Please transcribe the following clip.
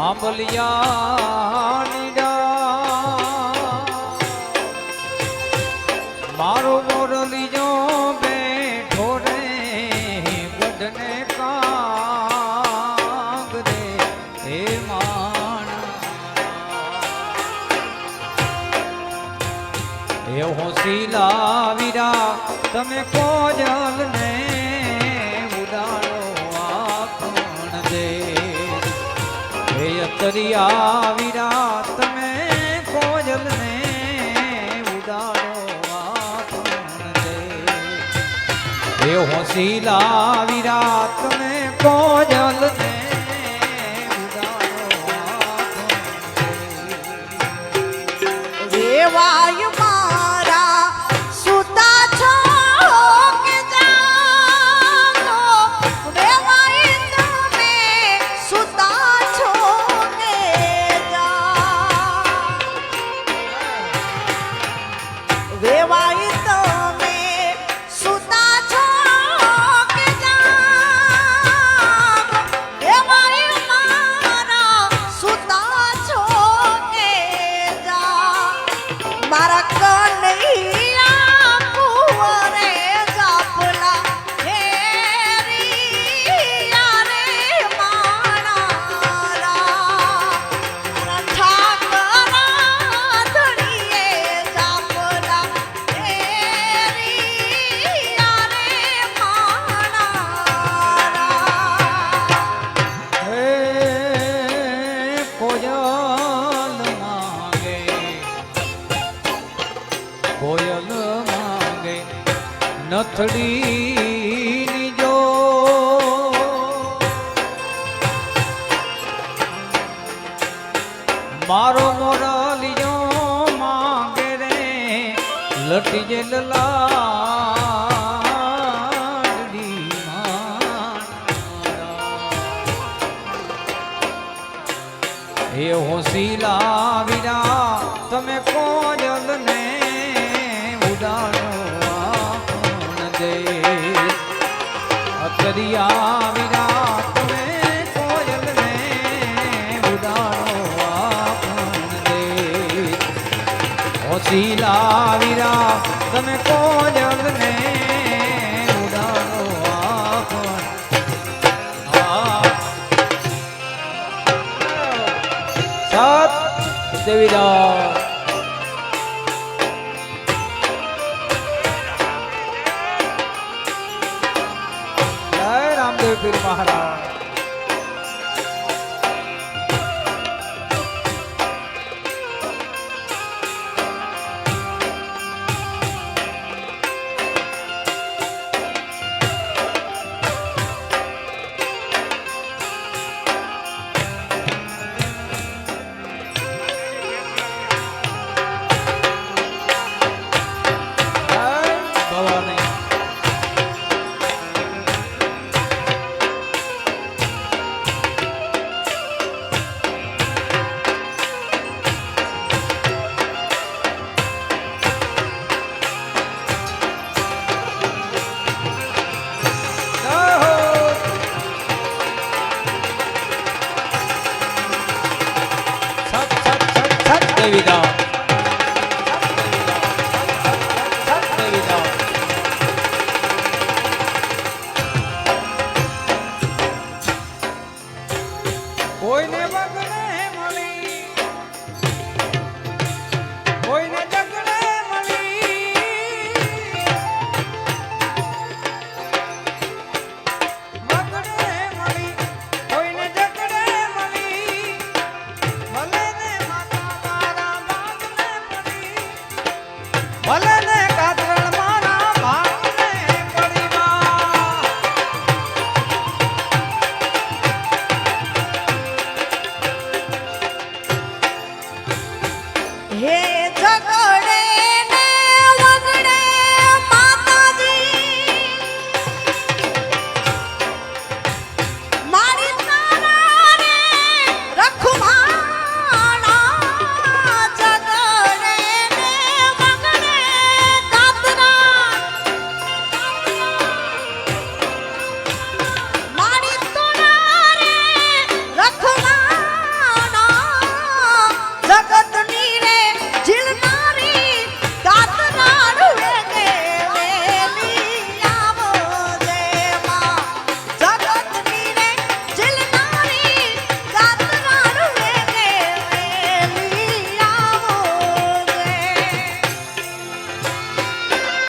આંબલિયા મારો મોરલીજો બેઠો રે, ગઢને કાગ રે, હે માણ. એ હોશીલા લાવીરા તમે કોજલ ને અતરિયા વીરા તમે કોજલ ને ઉડાડો હે હોશીલા વીરા તમે કોજલ ને ઉડાડો આખણ નથડી જો. મારો મોરલિયો માંગે રે, લટી જે લાડડી એ હોશીલા વિરા તમે કોજલ ને અતરિયા વીરા તમે કોજલ ને ઉડાડો આપણ દે હોશીલા વીરા તમે કોજલ ને ઉડાડો આપણ রামদেব পীর মহারাজ। કોઈને વગડે મળી કોઈને જગડે મળી વગડે મળી કોઈને જગડે મળી